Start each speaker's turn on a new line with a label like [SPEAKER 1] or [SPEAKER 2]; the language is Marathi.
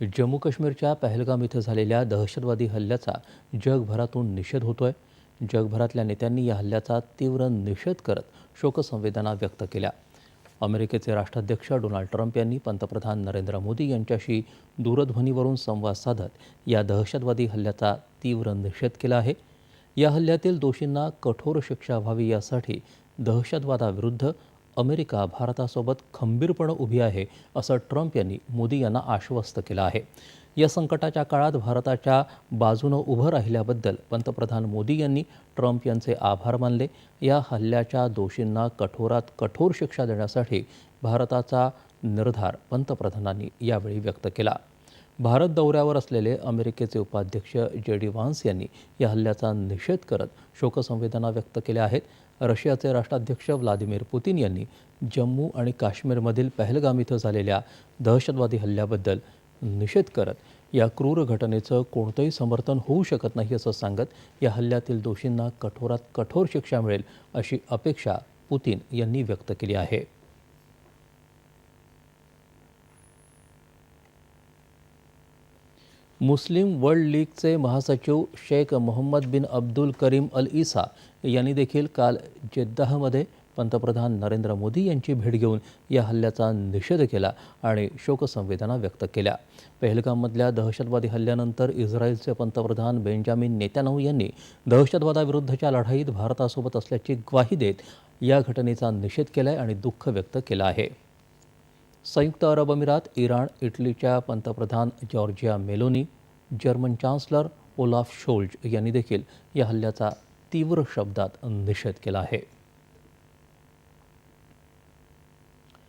[SPEAKER 1] जम्मू काश्मीरच्या पहलगाम इथं झालेल्या दहशतवादी हल्ल्याचा जगभरातून निषेध होतोय. जगभरातल्या नेत्यांनी या हल्ल्याचा तीव्र निषेध करत शोकसंवेदना व्यक्त केल्या. अमेरिकेचे राष्ट्राध्यक्ष डोनाल्ड ट्रम्प यांनी पंतप्रधान नरेंद्र मोदी यांच्याशी दूरध्वनीवरून संवाद साधत या दहशतवादी हल्ल्याचा तीव्र निषेध केला आहे. या हल्ल्यातील दोषींना कठोर शिक्षा व्हावी यासाठी दहशतवादाविरुद्ध अमेरिका भारतासोबत खंबीरपणे उभी आहे असं ट्रम्प यांनी मोदी यांना आश्वस्त केलं आहे. या संकटाच्या काळात भारताच्या बाजूनं उभं राहिल्याबद्दल पंतप्रधान मोदी यांनी ट्रम्प यांचे आभार मानले. या हल्ल्याच्या दोषींना कठोरात कठोर शिक्षा देण्यासाठी भारताचा निर्धार पंतप्रधानांनी यावेळी व्यक्त केला. भारत दौऱ्यावर असलेले अमेरिकेचे उपाध्यक्ष जे डी वान्स यांनी या हल्ल्याचा निषेध करत शोकसंवेदना व्यक्त केल्या आहेत. रशियाचे राष्ट्राध्यक्ष व्लादिमीर पुतीन यांनी जम्मू आणि काश्मीरमधील पहलगाम इथं झालेल्या दहशतवादी हल्ल्याबद्दल निषेध करत या क्रूर घटनेचं कोणतंही समर्थन होऊ शकत नाही असं सांगत या हल्ल्यातील दोषींना कठोरात कठोर शिक्षा मिळेल अशी अपेक्षा पुतीन यांनी व्यक्त केली आहे. मुस्लिम वर्ल्ड लीगचे महासचिव शेख मोहम्मद बिन अब्दुल करीम अल इसा यांनी देखील काल जेद्दाहमध्ये पंतप्रधान नरेंद्र मोदी यांची भेट घेऊन या हल्ल्याचा निषेध केला आणि शोकसंवेदना व्यक्त केल्या. पहलगाममधल्या दहशतवादी हल्ल्यानंतर इस्रायलचे पंतप्रधान बेंजामिन नेत्यानहू यांनी दहशतवादाविरुद्धच्या लढाईत भारतासोबत असल्याची ग्वाही देत या घटनेचा निषेध केला आहे आणि दुःख व्यक्त केलं आहे. संयुक्त अरब अमिरात इराण इटलीच्या पंतप्रधान Giorgia Meloni German chancellor Olaf Scholz यांनी देखील या हल्ल्याचा तीव्र शब्दात निषेध केला आहे.